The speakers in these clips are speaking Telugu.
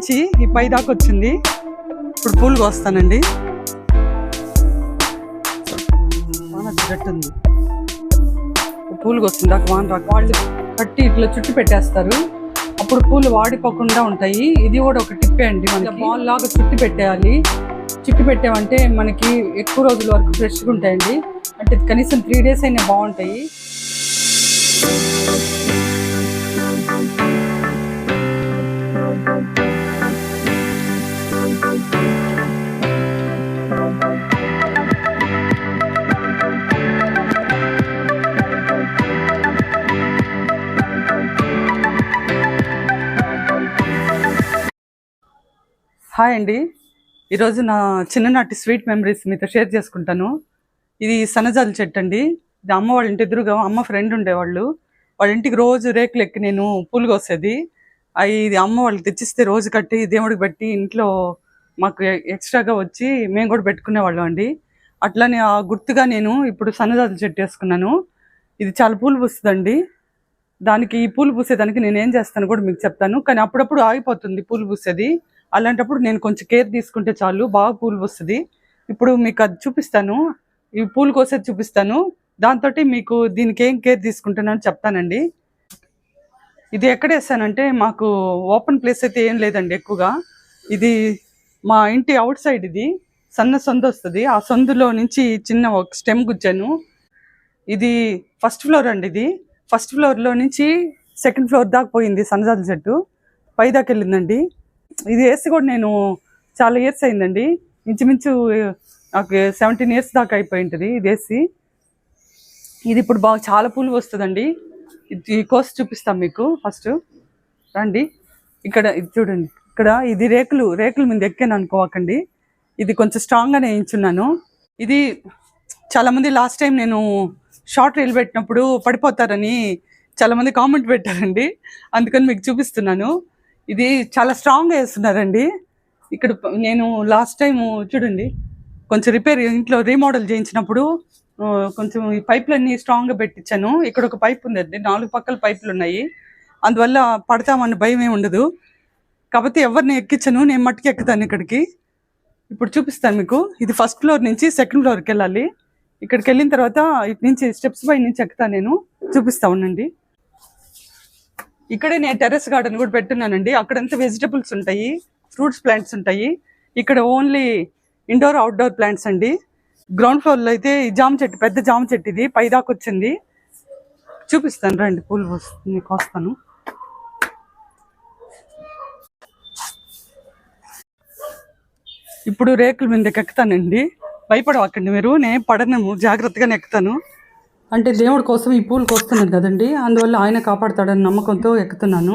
నుంచి ఈ పై దాకా వచ్చింది. ఇప్పుడు పూలు వస్తానండి వాన వచ్చేటట్టుంది పూలు వస్తుంది దాకా వాన రాక వాళ్ళు కట్టి ఇట్లా చుట్టు పెట్టేస్తారు. అప్పుడు పూలు వాడిపోకుండా ఉంటాయి. ఇది కూడా ఒక టిప్పే అండి మనకి. బాల్ లాగా చుట్టి పెట్టేయాలి. చుట్టి పెట్టామంటే మనకి ఎక్కువ రోజుల వరకు ఫ్రెష్గా ఉంటాయండి. అంటే కనీసం త్రీ డేస్ అయినా బాగుంటాయి. హాయ్ అండి. ఈరోజు నా చిన్ననాటి స్వీట్ మెమరీస్ మీతో షేర్ చేసుకుంటాను. ఇది సన్నజాజి చెట్టు అండి. ఇది అమ్మ వాళ్ళ ఇంటి ఎదురుగా అమ్మ ఫ్రెండ్ ఉండేవాళ్ళు. వాళ్ళ ఇంటికి రోజు రేకులు ఎక్కి నేను పూలు కోసేది. అవి ఇది అమ్మ వాళ్ళు తెచ్చిస్తే రోజు కట్టి దేవుడికి పెట్టి ఇంట్లో మాకు ఎక్స్ట్రాగా వచ్చి మేము కూడా పెట్టుకునేవాళ్ళం అండి. అట్లానే ఆ గుర్తుగా నేను ఇప్పుడు సన్నజాజి చెట్టు వేసుకున్నాను. ఇది చాలా పూలు పూస్తుందండి. దానికి ఈ పూలు పూసేదానికి నేను ఏం చేస్తాను కూడా మీకు చెప్తాను. కానీ అప్పుడప్పుడు ఆగిపోతుంది పూలు పూసేది. అలాంటప్పుడు నేను కొంచెం కేర్ తీసుకుంటే చాలు బాగా పూలు వస్తుంది. ఇప్పుడు మీకు అది చూపిస్తాను. ఈ పూలు కోసేది చూపిస్తాను. దాంతో మీకు దీనికి ఏం కేర్ తీసుకుంటున్నాను చెప్తానండి. ఇది ఎక్కడ వేసానంటే మాకు ఓపెన్ ప్లేస్ అయితే ఏం లేదండి ఎక్కువగా. ఇది మా ఇంటి అవుట్ సైడ్ ఇది. సన్న సొంత వస్తుంది. ఆ సొందులో నుంచి చిన్న ఒక స్టెమ్ గుచ్చాను. ఇది ఫస్ట్ ఫ్లోర్ అండి ఇది. ఫస్ట్ ఫ్లోర్లో నుంచి సెకండ్ ఫ్లోర్ దాకా పోయింది సన్నజాజి చెట్టు. పై దాకా వెళ్ళిందండి. ఇది వేసి కూడా నేను చాలా ఇయర్స్ అయిందండి. ఇంచుమించు నాకు సెవెంటీన్ ఇయర్స్ దాకా అయిపోయి ఉంటుంది ఇది వేసి. ఇది ఇప్పుడు బాగా చాలా పూలు వస్తుందండి. ఇది కోసి చూపిస్తాం మీకు ఫస్ట్ రండి. ఇక్కడ ఇది చూడండి. ఇక్కడ ఇది రేకులు రేకుల మీద ఎక్కాను అనుకోకండి. ఇది కొంచెం స్ట్రాంగ్గా వేయించున్నాను. ఇది చాలామంది లాస్ట్ టైం నేను షార్ట్ రీల్ పెట్టినప్పుడు పడిపోతారని చాలామంది కామెంట్ పెట్టారండి. అందుకని మీకు చూపిస్తున్నాను. ఇది చాలా స్ట్రాంగ్గా వేస్తున్నారండి. ఇక్కడ నేను లాస్ట్ టైం చూడండి కొంచెం రిపేర్ ఇంట్లో రీమోడల్ చేయించినప్పుడు కొంచెం ఈ పైపులన్నీ స్ట్రాంగ్గా పెట్టించాను. ఇక్కడ ఒక పైప్ ఉందండి నాలుగు పక్కల పైపులు ఉన్నాయి. అందువల్ల పడతామన్న భయం ఏమి ఉండదు. కాకపోతే ఎవరిని ఎక్కించను నేను మట్టుకు ఎక్కుతాను ఇక్కడికి. ఇప్పుడు చూపిస్తాను మీకు. ఇది ఫస్ట్ ఫ్లోర్ నుంచి సెకండ్ ఫ్లోర్కి వెళ్ళాలి. ఇక్కడికి వెళ్ళిన తర్వాత ఇటు నుంచి స్టెప్స్ పై నుంచి ఎక్కుతాను నేను. చూపిస్తా ఉండండి. ఇక్కడే నేను టెర్రస్ గార్డెన్ కూడా పెట్టున్నానండి. అక్కడంతా వెజిటబుల్స్ ఉంటాయి ఫ్రూట్స్ ప్లాంట్స్ ఉంటాయి. ఇక్కడ ఓన్లీ ఇండోర్ అవుట్డోర్ ప్లాంట్స్ అండి. గ్రౌండ్ ఫ్లోర్లో అయితే ఈ జామ చెట్టు పెద్ద జామ చెట్టు ఇది. పైదాకా వచ్చింది. చూపిస్తాను రండి పూలు వస్తుంది కోస్తాను ఇప్పుడు రేకుల మీదకి ఎక్కుతానండి. భయపడవకండి మీరు నేను పడను జాగ్రత్తగానే ఎక్కుతాను. అంటే దేవుడి కోసం ఈ పూలు కోస్తున్నాను కదండి. అందువల్ల ఆయన కాపాడతాడని నమ్మకంతో ఎక్కుతున్నాను.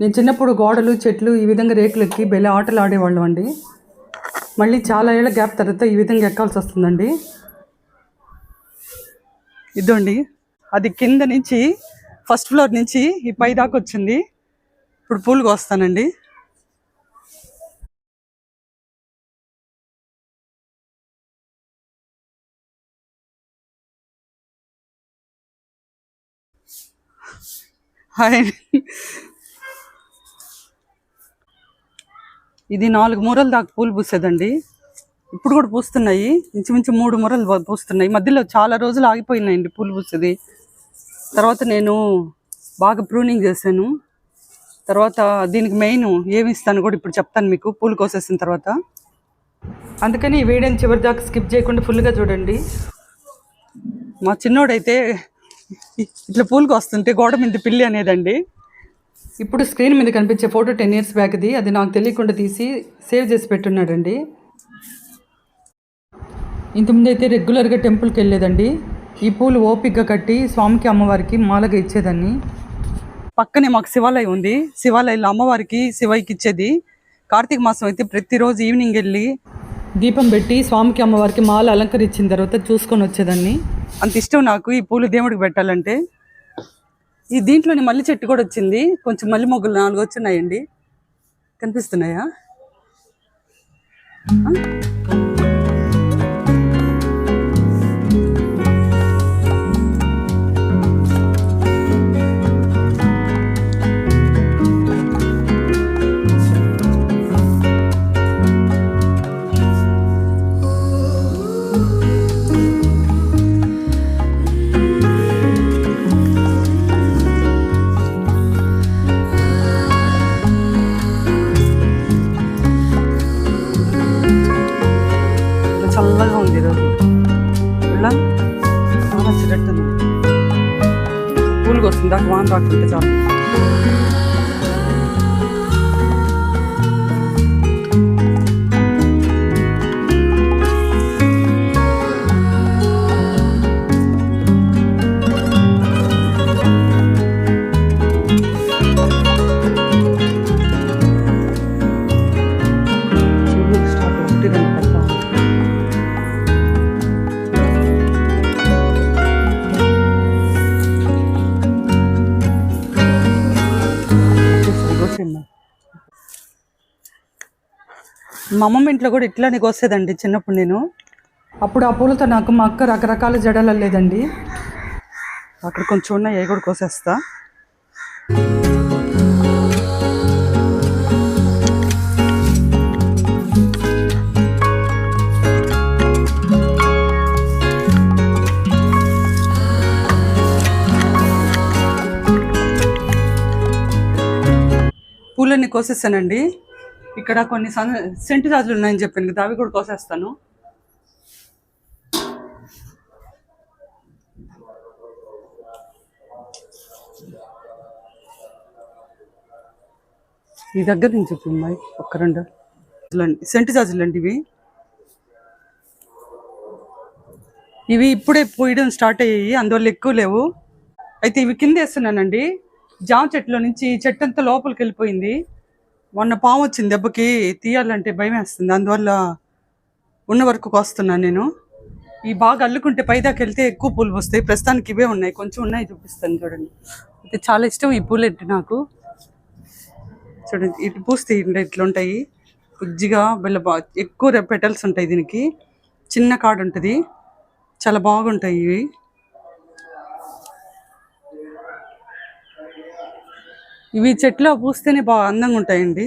నేను చిన్నప్పుడు గోడలు చెట్లు ఈ విధంగా రేకులు ఎక్కి బెల ఆటలు ఆడేవాళ్ళం అండి మళ్ళీ చాలా ఏళ్ళ గ్యాప్ తర్వాత ఈ విధంగా ఎక్కాల్సి వస్తుందండి. ఇదండి. అది కింద నుంచి ఫస్ట్ ఫ్లోర్ నుంచి ఈ పై దాకా వచ్చింది. ఇప్పుడు పూలు కోస్తానండి. హాయ్. ఇది నాలుగు మూరలు దాకా పూలు పూసేదండి. ఇప్పుడు కూడా పూస్తున్నాయి. ఇంచుమించు మూడు మూరలు పూస్తున్నాయి. మధ్యలో చాలా రోజులు ఆగిపోయినాయండి పూలు పూసేది. తర్వాత నేను బాగా ప్రూనింగ్ చేశాను. తర్వాత దీనికి మెయిన్ ఏమి ఇస్తాను కూడా ఇప్పుడు చెప్తాను మీకు. పూలు కోసేసిన తర్వాత. అందుకని ఈ వీడియోని చివరి దాకా స్కిప్ చేయకుండా ఫుల్గా చూడండి. మా చిన్నోడైతే ఇట్లా పూలకు వస్తుంటే గోడ మీద పిల్లి అనేదండి. ఇప్పుడు స్క్రీన్ మీద కనిపించే ఫోటో టెన్ ఇయర్స్ బ్యాక్ది. అది నాకు తెలియకుండా తీసి సేవ్ చేసి పెట్టున్నాడండి. ఇంతకుముందు అయితే రెగ్యులర్గా టెంపుల్కి వెళ్ళేదండి. ఈ పూలు ఓపికగా కట్టి స్వామికి అమ్మవారికి మాలగా ఇచ్చేదాన్ని. పక్కనే మాకు శివాలయం ఉంది. శివాలయంలో అమ్మవారికి శివయ్యకి ఇచ్చేది. కార్తీక మాసం అయితే ప్రతిరోజు ఈవినింగ్ వెళ్ళి దీపం పెట్టి స్వామికి అమ్మవారికి మాల అలంకరించిన తర్వాత చూసుకొని వచ్చేదాన్ని. అంత ఇష్టం నాకు ఈ పూలు దేవుడికి పెట్టాలంటే. ఈ దీంట్లోనే మల్లి చెట్టు కూడా వచ్చింది. కొంచెం మల్లి మొగ్గులు నాలుగు వచ్చినాయండి. కనిపిస్తున్నాయా? దాకా వాన రాకుంటే మా అమ్మమ్మ ఇంట్లో కూడా ఇట్లానే కోసేదండి చిన్నప్పుడు నేను. అప్పుడు ఆ పూలతో నాకు మా అక్క రకరకాల జడలు లేదండి. అక్కడ కొంచెం ఉన్నాయి అవి కూడా కోసేస్తా. పూలన్నీ కోసేస్తానండి ఇక్కడ కొన్ని సెంటు జాజులు ఉన్నాయని చెప్పాను కదా అవి కూడా కోసేస్తాను. ఈ దగ్గర నుంచి చెప్పు ఒక్క రెండు. సెంటు జాజులు అండి ఇవి. ఇవి ఇప్పుడే పోయడం స్టార్ట్ అయ్యాయి అందువల్ల ఎక్కువ లేవు. అయితే ఇవి కింద వేస్తున్నానండి. జామ చెట్టులో నుంచి చెట్టు అంతా లోపలికి వెళ్ళిపోయింది. మొన్న పాము వచ్చింది దెబ్బకి తీయాలంటే భయం వేస్తుంది. అందువల్ల ఉన్న వరకు కోస్తున్నాను నేను. ఈ బాగా అల్లుకుంటే పైదాకి వెళ్తే ఎక్కువ పూలు వస్తాయి ప్రస్తుతానికి ఇవే ఉన్నాయి. కొంచెం ఉన్నాయి చూపిస్తాను చూడండి. అయితే చాలా ఇష్టం ఈ పూలు ఎట్టి నాకు. చూడండి ఇటు పూస్తే ఇట్లా ఉంటాయి. కొద్దిగా బిల్ల బా ఎక్కువ పెటల్స్ ఉంటాయి దీనికి. చిన్న కాడు ఉంటుంది. చాలా బాగుంటాయి ఇవి. ఇవి చెట్లో పూస్తేనే బాగా అందంగా ఉంటాయండి.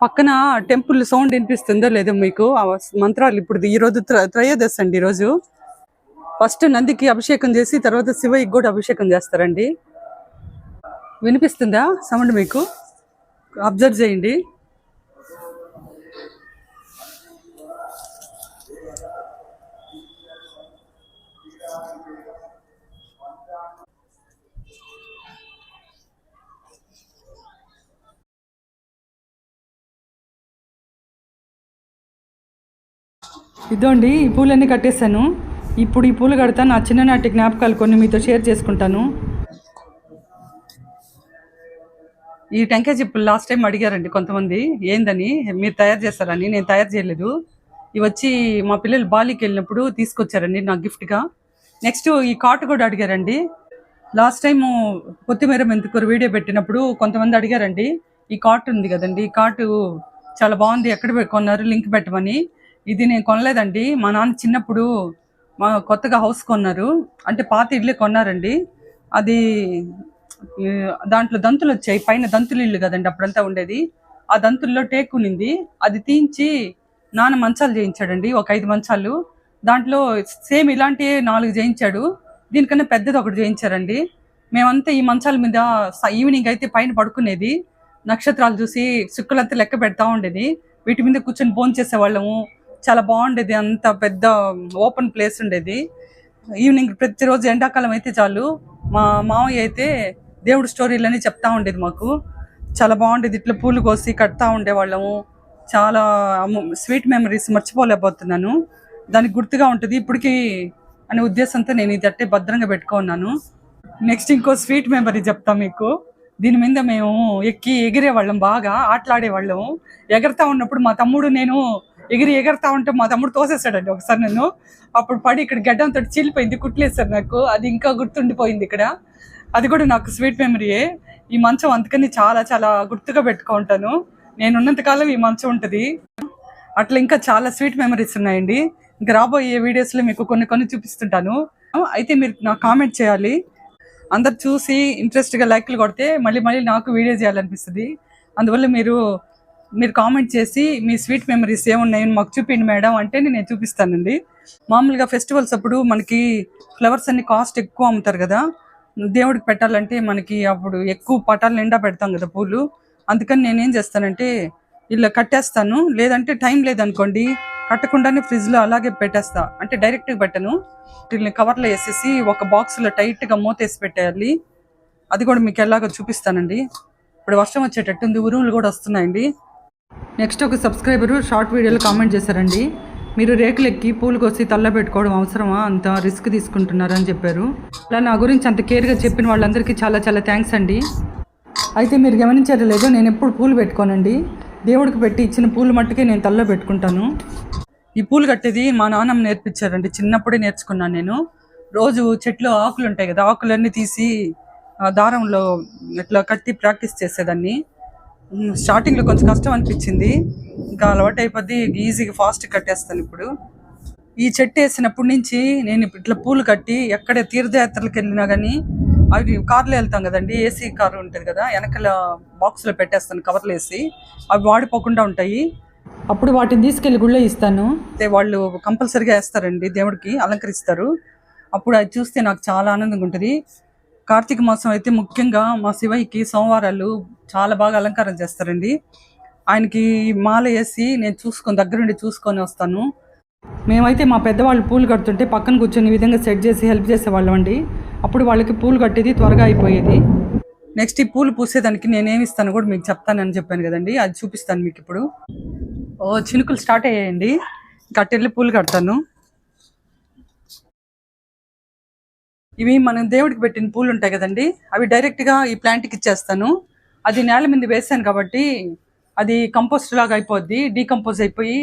పక్కన టెంపుల్ సౌండ్ వినిపిస్తుందో లేదో మీకు ఆ మంత్రాలు ఇప్పుడు ఈ రోజు త్ర- త్రయోదశి అండి ఈరోజు ఫస్ట్ నందికి అభిషేకం చేసి తర్వాత శివయ్యకి కూడా అభిషేకం చేస్తారండి. వినిపిస్తుందా సౌండ్ మీకు? అబ్జర్వ్ చేయండి. ఇదోండి ఈ పూలన్నీ కట్టేశాను. ఇప్పుడు ఈ పూలు కడతా నా చిన్ననాటి జ్ఞాపకాలు కొన్ని మీతో షేర్ చేసుకుంటాను. ఈ టెంకాయ చిప్పులు లాస్ట్ టైం అడిగారండి కొంతమంది ఏందని? మీరు తయారు చేస్తారని నేను తయారు చేయలేదు. ఇవి వచ్చి మా పిల్లలు బాలికి వెళ్ళినప్పుడు తీసుకొచ్చారండి నా గిఫ్ట్గా నెక్స్ట్ ఈ కాటు కూడా అడిగారండి. లాస్ట్ టైం కొత్తిమీర మెంతుకూర వీడియో పెట్టినప్పుడు కొంతమంది అడిగారండి ఈ కాటు ఉంది కదండి ఈ కాటు చాలా బాగుంది ఎక్కడ కొన్నారు లింక్ పెట్టమని. ఇది నేను కొనలేదండి. మా నాన్న చిన్నప్పుడు మా కొత్తగా హౌస్ కొన్నారు. అంటే పాత ఇడ్లే కొన్నారండి. అది దాంట్లో దంతులు వచ్చాయి. పైన దంతులు ఇల్లు కదండి అప్పుడంతా ఉండేది. ఆ దంతుల్లో టేక్ ఉన్నింది. అది తీయించి నాన్న మంచాలు చేయించాడండి ఒక ఐదు మంచాలు. దాంట్లో సేమ్ ఇలాంటి నాలుగు చేయించాడు. దీనికన్నా పెద్దది ఒకటి చేయించారండి. మేమంతా ఈ మంచాల మీద ఈవినింగ్ అయితే పైన పడుకునేది. నక్షత్రాలు చూసి సుక్కులంతా లెక్క పెడతా ఉండేది. వీటి మీద కూర్చొని భోంచేసేవాళ్ళము. చాలా బాగుండేది. అంత పెద్ద ఓపెన్ ప్లేస్ ఉండేది. ఈవినింగ్ ప్రతిరోజు ఎండాకాలం అయితే చాలు. మా మామయ్య అయితే దేవుడి స్టోరీలని చెప్తా ఉండేది మాకు. చాలా బాగుండేది. ఇట్లా పూలు కోసి కడతా ఉండేవాళ్ళము. చాలా స్వీట్ మెమరీస్ మర్చిపోలేకపోతున్నాను. దానికి గుర్తుగా ఉంటుంది. ఇప్పటికీ అనే ఉద్దేశంతో నేను ఇది అట్టే భద్రంగా పెట్టుకున్నాను. నెక్స్ట్ ఇంకో స్వీట్ మెమరీ చెప్తా మీకు. దీని మీద మేము ఎక్కి ఎగిరే వాళ్ళం బాగా. ఆటలాడే వాళ్ళం ఎగరతా ఉన్నప్పుడు మా తమ్ముడు నేను ఎగిరి ఎగరతా ఉంటే మా తమ్ముడు తోసేసాడండి ఒకసారి నన్ను. అప్పుడు పడి ఇక్కడ గడ్డంతో చీలిపోయింది కుట్లేసారు నాకు. అది ఇంకా గుర్తుండిపోయింది ఇక్కడ. అది కూడా నాకు స్వీట్ మెమరీయే. ఈ మంచం అందుకని చాలా చాలా గుర్తుగా పెట్టుకుంటాను. నేను ఉన్నంతకాలం ఈ మంచం ఉంటుంది. అట్లా ఇంకా చాలా స్వీట్ మెమరీస్ ఉన్నాయండి. ఇంకా రాబోయే వీడియోస్లో మీకు కొన్ని కొన్ని చూపిస్తుంటాను. అయితే మీరు నాకు కామెంట్ చేయాలి. అందరు చూసి ఇంట్రెస్ట్గా లైక్లు కొడితే మళ్ళీ మళ్ళీ నాకు వీడియో చేయాలనిపిస్తుంది. అందువల్ల మీరు మీరు కామెంట్ చేసి మీ స్వీట్ మెమరీస్ ఏమున్నాయని మాకు చూపిండి మేడం అంటే నేను చూపిస్తానండి. మామూలుగా ఫెస్టివల్స్ అప్పుడు మనకి ఫ్లవర్స్ అన్ని కాస్ట్ ఎక్కువ అమ్ముతారు కదా. దేవుడికి పెట్టాలంటే మనకి అప్పుడు ఎక్కువ పటాలు నిండా పెడతాం కదా పూలు. అందుకని నేనేం చేస్తానంటే ఇలా కట్టేస్తాను. లేదంటే టైం లేదనుకోండి కట్టకుండానే ఫ్రిడ్జ్లో అలాగే పెట్టేస్తా. అంటే డైరెక్ట్గా పెట్టను. వీటిని కవర్లో వేసేసి ఒక బాక్స్లో టైట్గా మూతేసి పెట్టేయాలి అది కూడా మీకు ఎలాగో చూపిస్తానండి. ఇప్పుడు వర్షం వచ్చేటట్టుంది. ఉరువులు కూడా వస్తున్నాయండి. నెక్స్ట్ ఒక సబ్స్క్రైబరు షార్ట్ వీడియోలో కామెంట్ చేశారండి. మీరు రేకులెక్కి పూలు కోసి తల్ల పెట్టుకోవడం అవసరమా? అంత రిస్క్ తీసుకుంటున్నారని చెప్పారు. అలా నా గురించి అంత కేర్గా చెప్పిన వాళ్ళందరికీ చాలా చాలా థ్యాంక్స్ అండి. అయితే మీరు గమనించారో లేదో నేను ఎప్పుడు పూలు పెట్టుకోనండి. దేవుడికి పెట్టి ఇచ్చిన పూలు మట్టుకే నేను తల్లో పెట్టుకుంటాను. ఈ పూలు కట్టేది మా నాన్నమ్మ నేర్పించారండి. చిన్నప్పుడే నేర్చుకున్నాను నేను. రోజు చెట్లు ఆకులు ఉంటాయి కదా ఆకులన్నీ తీసి దారంలో ఇట్లా కట్టి ప్రాక్టీస్ చేసేదాన్ని. స్టార్టింగ్లో కొంచెం కష్టం అనిపించింది. ఇంకా అలవాటు అయిపోద్ది ఈజీగా ఫాస్ట్ కట్టేస్తాను ఇప్పుడు. ఈ చెట్టు వేసినప్పటి నుంచి నేను ఇప్పుడు ఇట్లా పూలు కట్టి ఎక్కడ తీర్థయాత్రలకు వెళ్ళినా కానీ అవి కార్లో వెళ్తాం కదండి ఏసీ కారు ఉంటుంది కదా వెనకాల బాక్స్లో పెట్టేస్తాను కవర్లు వేసి. అవి వాడిపోకుండా ఉంటాయి. అప్పుడు వాటిని తీసుకెళ్ళి గుళ్ళో ఇస్తాను. అయితే వాళ్ళు కంపల్సరిగా వేస్తారండి దేవుడికి అలంకరిస్తారు. అప్పుడు అది చూస్తే నాకు చాలా ఆనందంగా ఉంటుంది. కార్తీక మాసం అయితే ముఖ్యంగా మా శివయ్యకి సోమవారాలు చాలా బాగా అలంకారం చేస్తారండి. ఆయనకి మాల వేసి నేను చూసుకొని దగ్గరుండి చూసుకొని వస్తాను. మేమైతే మా పెద్దవాళ్ళు పూలు కడుతుంటే పక్కన కూర్చొని ఈ విధంగా సెట్ చేసి హెల్ప్ చేసేవాళ్ళం అండి. అప్పుడు వాళ్ళకి పూలు కట్టేది త్వరగా అయిపోయేది. నెక్స్ట్ ఈ పూలు పూసేదానికి నేనేమి ఇస్తాను కూడా మీకు చెప్తానని చెప్పాను కదండి. అది చూపిస్తాను మీకు ఇప్పుడు. ఓ చినుకులు స్టార్ట్ అయ్యాయండి. కట్టెళ్ళి పూలు కడతాను. ఇవి మనం దేవుడికి పెట్టిన పూలు ఉంటాయి కదండి. అవి డైరెక్ట్గా ఈ ప్లాంట్కి ఇచ్చేస్తాను. అది నేల మీద వేసాను కాబట్టి అది కంపోస్ట్ లాగా అయిపోద్ది డీకంపోజ్ అయిపోయి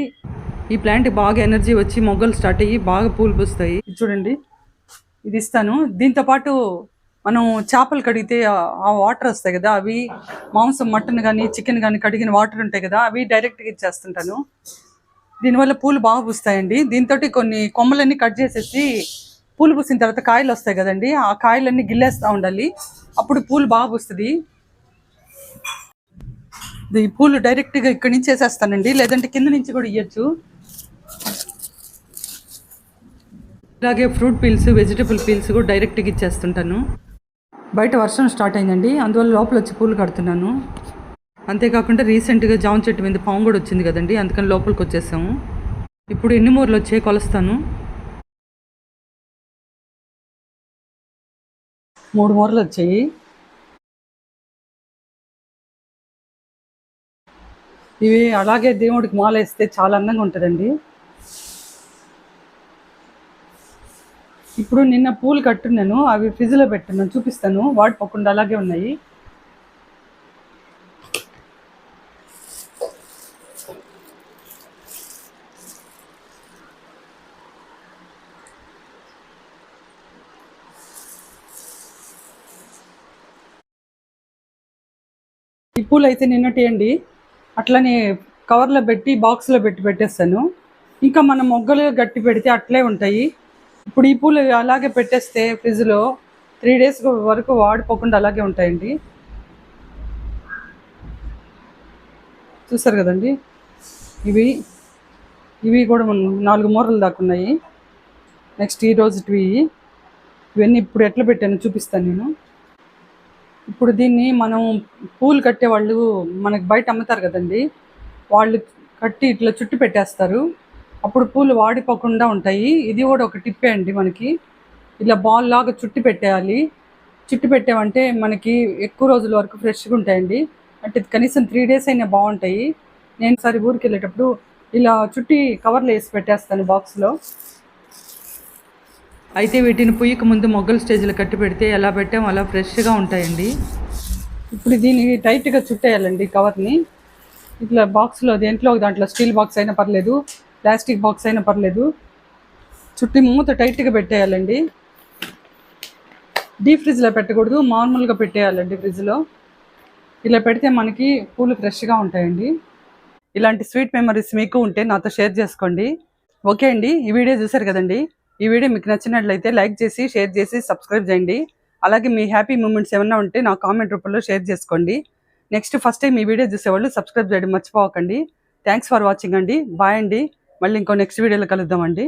ఈ ప్లాంట్ బాగా ఎనర్జీ వచ్చి మొగ్గలు స్టార్ట్ అయ్యి బాగా పూలు పూస్తాయి. చూడండి. ఇది ఇస్తాను. దీంతో పాటు మనం చేపలు కడిగితే ఆ వాటర్ వస్తాయి కదా అవి మాంసం మటన్ కానీ చికెన్ కానీ కడిగిన వాటర్ ఉంటాయి కదా అవి డైరెక్ట్గా ఇచ్చేస్తుంటాను. దీనివల్ల పూలు బాగా పూస్తాయండి. దీంతో కొన్ని కొమ్మలన్నీ కట్ చేసేసి పూలు పూసిన తర్వాత కాయలు వస్తాయి కదండి ఆ కాయలన్నీ గిల్లేస్తూ ఉండాలి. అప్పుడు పూలు బాగా పూస్తుంది. ఈ పూలు డైరెక్ట్గా ఇక్కడి నుంచి వేసేస్తానండి లేదంటే కింద నుంచి కూడా ఇవ్వచ్చు అలాగే ఫ్రూట్ పీల్స్ వెజిటబుల్ పీల్స్ కూడా డైరెక్ట్గా ఇచ్చేస్తుంటాను. బయట వర్షం స్టార్ట్ అయిందండి అందువల్ల లోపల వచ్చి పూలు కడుతున్నాను. అంతేకాకుండా రీసెంట్గా జామ చెట్టు మీద పాము కూడా వచ్చింది కదండి అందుకని లోపలికి వచ్చేసాము. ఇప్పుడు ఎన్ని మూరలు వచ్చాయి కొలుస్తాను. మూడు మూరలు వచ్చాయి. ఇవి అలాగే దేవుడికి మాల వేస్తే చాలా అందంగా ఉంటుందండి. ఇప్పుడు నిన్న పూలు కట్టున్నాను అవి ఫ్రిడ్జ్లో పెట్టున్నాను చూపిస్తాను. వాడిపోకుండా అలాగే ఉన్నాయి. ఈ పూలు అయితే నిన్నటి అండి అట్లనే కవర్లో పెట్టి బాక్స్లో పెట్టి పెట్టేస్తాను. ఇంకా మనం మొగ్గలు గట్టి పెడితే అట్లే ఉంటాయి. ఇప్పుడు ఈ పూలు అలాగే పెట్టేస్తే ఫ్రిడ్జ్లో త్రీ డేస్ వరకు వాడిపోకుండా అలాగే ఉంటాయండి. చూసారు కదండి? ఇవి ఇవి కూడా నాలుగు మూరలు దాకా ఉన్నాయి. నెక్స్ట్ ఈ రోజుటివి ఇవన్నీ ఇప్పుడు ఎట్లా పెట్టాను చూపిస్తాను నేను. ఇప్పుడు దీన్ని మనం పూలు కట్టే వాళ్ళు మనకి బయట అమ్ముతారు కదండి. వాళ్ళు కట్టి ఇట్లా చుట్టు పెట్టేస్తారు. అప్పుడు పూలు వాడిపోకుండా ఉంటాయి. ఇది కూడా ఒక టిప్పే అండి మనకి. ఇలా బాల్ లాగా చుట్టి పెట్టేయాలి. చుట్టి పెట్టామంటే మనకి ఎక్కువ రోజుల వరకు ఫ్రెష్గా ఉంటాయండి. అంటే కనీసం త్రీ డేస్ అయినా బాగుంటాయి. నేను సరి ఊరికి వెళ్ళేటప్పుడు ఇలా చుట్టి కవర్లు వేసి పెట్టేస్తాను బాక్స్లో. అయితే వీటిని పుయ్యక ముందు మొగ్గల స్టేజ్లో కట్టి పెడితే ఎలా పెట్టామో అలా ఫ్రెష్గా ఉంటాయండి. ఇప్పుడు దీన్ని టైట్గా చుట్టేయాలండి కవర్ని. ఇట్లా బాక్స్లో దేంట్లో దాంట్లో స్టీల్ బాక్స్ అయినా పర్లేదు ప్లాస్టిక్ బాక్స్ అయినా పర్లేదు. చుట్టి మూత టైట్గా పెట్టేయాలండి. డీప్ ఫ్రిడ్జ్లో పెట్టకూడదు మామూలుగా పెట్టేయాలండి ఫ్రిడ్జ్లో. ఇలా పెడితే మనకి పూలు ఫ్రెష్గా ఉంటాయండి. ఇలాంటి స్వీట్ మెమరీస్ మీకు ఉంటే నాతో షేర్ చేసుకోండి. ఓకే అండి ఈ వీడియో చూసారు కదండి? ఈ వీడియో మీకు నచ్చినట్లయితే లైక్ చేసి షేర్ చేసి సబ్స్క్రైబ్ చేయండి. అలాగే మీ హ్యాపీ మూమెంట్స్ ఏమైనా ఉంటే నా కామెంట్ రూపంలో షేర్ చేసుకోండి. నెక్స్ట్ ఫస్ట్ టైం ఈ వీడియో చూసేవాళ్ళు సబ్స్క్రైబ్ చేయడం మర్చిపోకండి. థ్యాంక్స్ ఫర్ వాచింగ్ అండి. బాయ్ అండి. మళ్ళీ ఇంకో నెక్స్ట్ వీడియోలో కలుద్దామండి.